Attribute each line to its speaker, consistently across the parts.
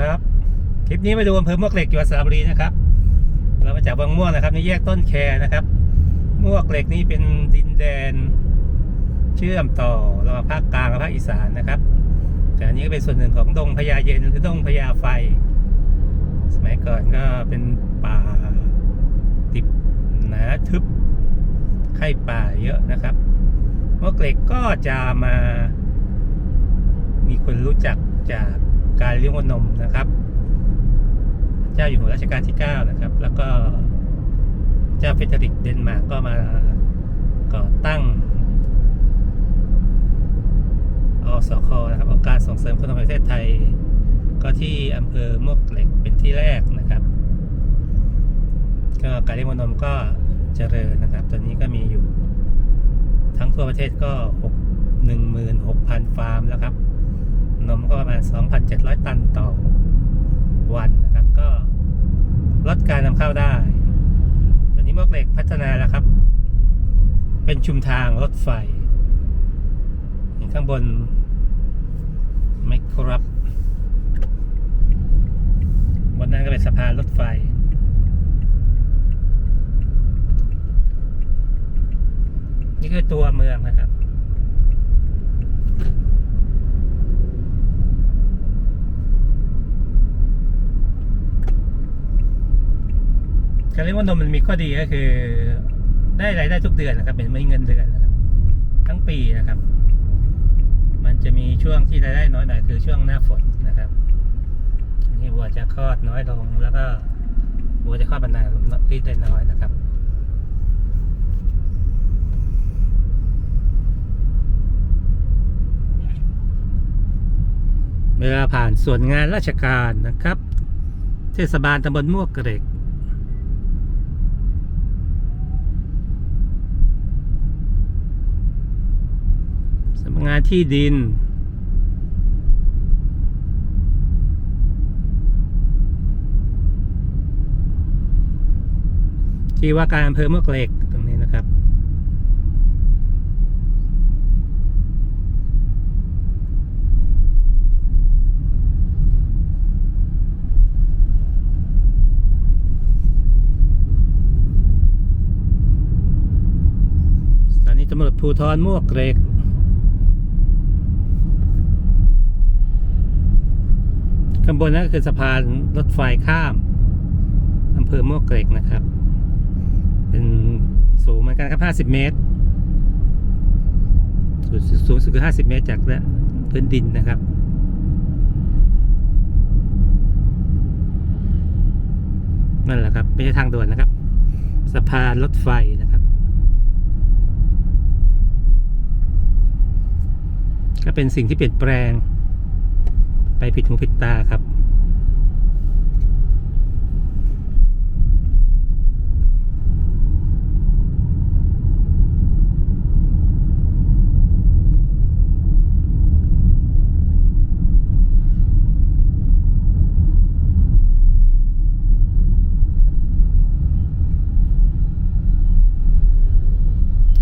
Speaker 1: ครับ คลิปนี้มาดูอำเภอมวกเหล็กจังหวัดสระบุรีนะครับ เรามาจากบางม่วงนะครับในแยกต้นแคนะครับ มวกเหล็กนี่เป็นดินแดน เชื่อมต่อระหว่างภาคกลางกับภาคอีสานนะครับ แต่อันนี้ก็เป็นส่วนหนึ่งของดงพญาเย็นหรือดงพญาไฟ สมัยก่อนก็เป็นป่าติบหนาทึบไข่ป่าเยอะนะครับมวกเหล็กก็จะมา มีคนรู้จักจาก การเลี้ยงวัวนมนะครับ เจ้าอยู่หัวรัชกาลที่ 9 นะครับ แล้วก็เจ้าเฟเดริกเดนมาร์กก็มาก่อตั้งอสคนะครับองค์การส่งเสริมคนในประเทศไทย ก็ที่อำเภอมวกเหล็กเป็นที่แรกนะครับ ก็การเลี้ยงวัวนมก็เจริญนะครับ ตอนนี้ก็มีอยู่ทั้งทั่วประเทศก็ 6 16,000 ฟาร์มแล้วครับ นมก็ประมาณ 2,700 ตันต่อวันนะครับ ก็ลดการนำเข้าได้ตอนนี้มวกเหล็กพัฒนาแล้วครับ เป็นชุมทางรถไฟข้างบนไม่ครับ บนนั้นก็เป็นสะพานรถไฟ นี่คือตัวเมืองนะครับ การเลี้ยงวัวนมมันมีข้อดีก็คือ ได้รายได้ทุกเดือนนะครับ เป็นไม่เงินเดือนนะครับ ทั้งปีนะครับ มันจะมีช่วงที่รายได้น้อยหน่อยคือช่วงหน้าฝนนะครับนี่วัวจะคลอดน้อยลงแล้วก็วัวจะคลอดบรรนานรีดได้น้อยนะครับเวลาผ่านส่วนงานราชการนะครับ เทศบาลตำบลมวกเกร็กสำนัก งานที่ดิน ที่ว่าการอำเภอเมือกเหล็กตรงนี้นะครับ สถานีตำรวจภูทรมวกเหล็ก ข้างบนนั่นก็คือสะพานรถไฟข้ามอำเภอมวกเหล็กนะครับ เป็นสูงเหมือนกันครับ 50 เมตรสูงสูงสุดคือ 50 เมตรจากพื้นดินนะครับนั่นแหละครับ ไม่ใช่ทางด่วนนะครับ สะพานรถไฟนะครับ ก็เป็นสิ่งที่เปลี่ยนแปลง ไปผิดหูผิดตาครับ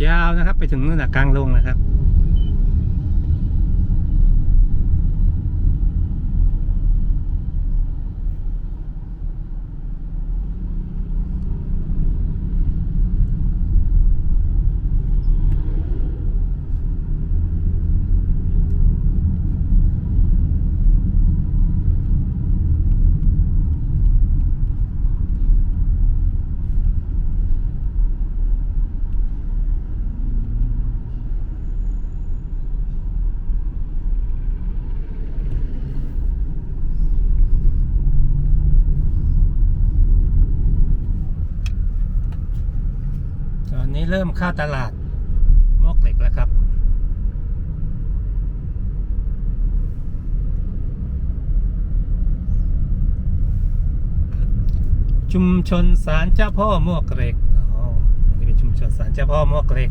Speaker 1: ยาวนะครับไปถึงนู่นนะกลางลงนะครับ เริ่มเข้าตลาดมอกเหล็กแล้วครับชุมชนสารเจ้าพ่อมวกเหล็กอ๋อนี่เป็นชุมชนสารเจ้าพ่อมวกเหล็ก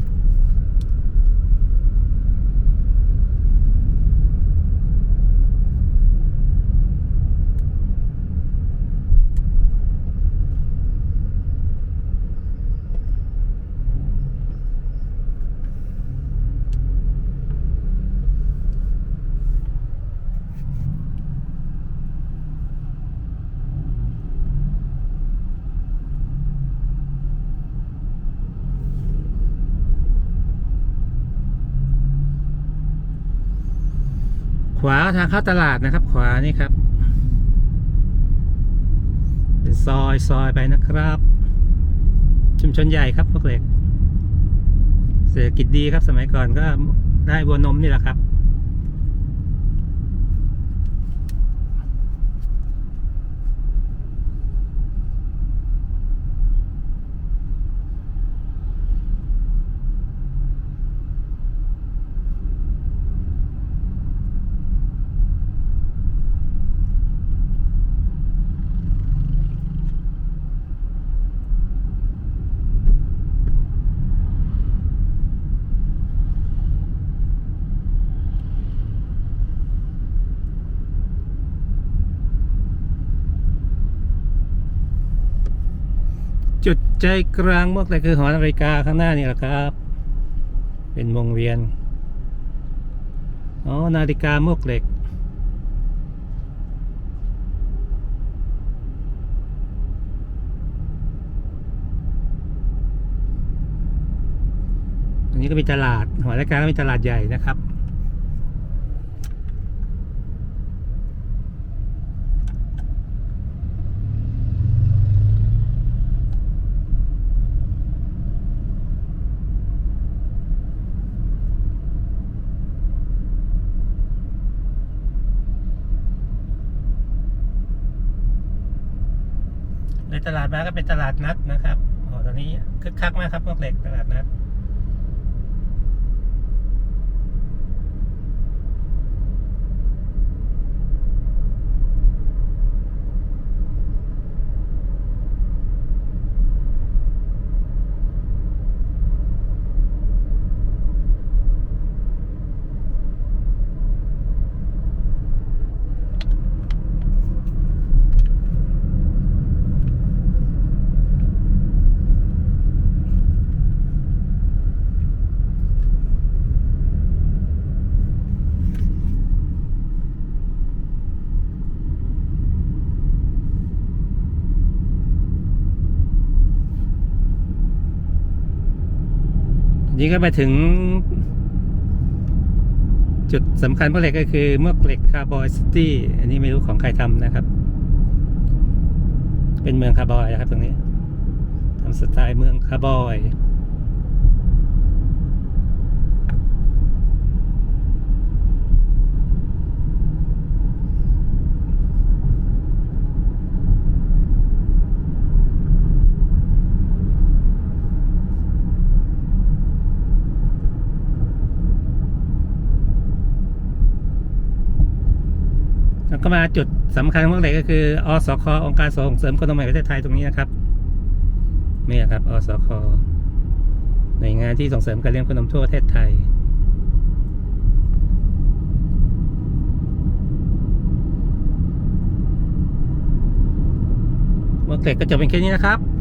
Speaker 1: วาทางเข้าตลาดนะครับ ขวานี่ครับ เป็นซอยซอยไปนะครับ ชุมชนใหญ่ครับพวกเล็ก เศรษฐกิจดีครับสมัยก่อนก็ได้บัวนมนี่แหละครับ จุดใจกลางมวกเล็กคือหอนาฬิกาข้างหน้านี่แหละครับ เป็นวงเวียนอ๋อนาฬิกามวกเหล็กอันนี้ก็มีตลาดหอนาฬิกาก็มีตลาดใหญ่นะครับ ในตลาดมาก็เป็นตลาดนัดนะครับโอ้ตอนนี้คึกคักมากครับพวกเหล็กตลาดนัด นี้ก็ไปถึง จุดสำคัญพวกเหล็กก็คือเมือเหล็กคาร์บอยซิตี้อันนี้ไม่รู้ของใครทำนะครับ เป็นเมืองคาร์บอยนะครับตรงนี้ทำสไตล์เมืองคาร์บอย แล้วก็มาจุดสำคัญของพวกเลยกก็คืออสคองค์การส่งเสริมคนใหม่ประเทศไทยตรงนี้นะครับนี่ครับอสคหน่วยงานที่ส่งเสริมการเลี้ยงคนนมทั่วประเทศไทยเมื่อเหล็กก็จบเป็นแค่นี้นะครับ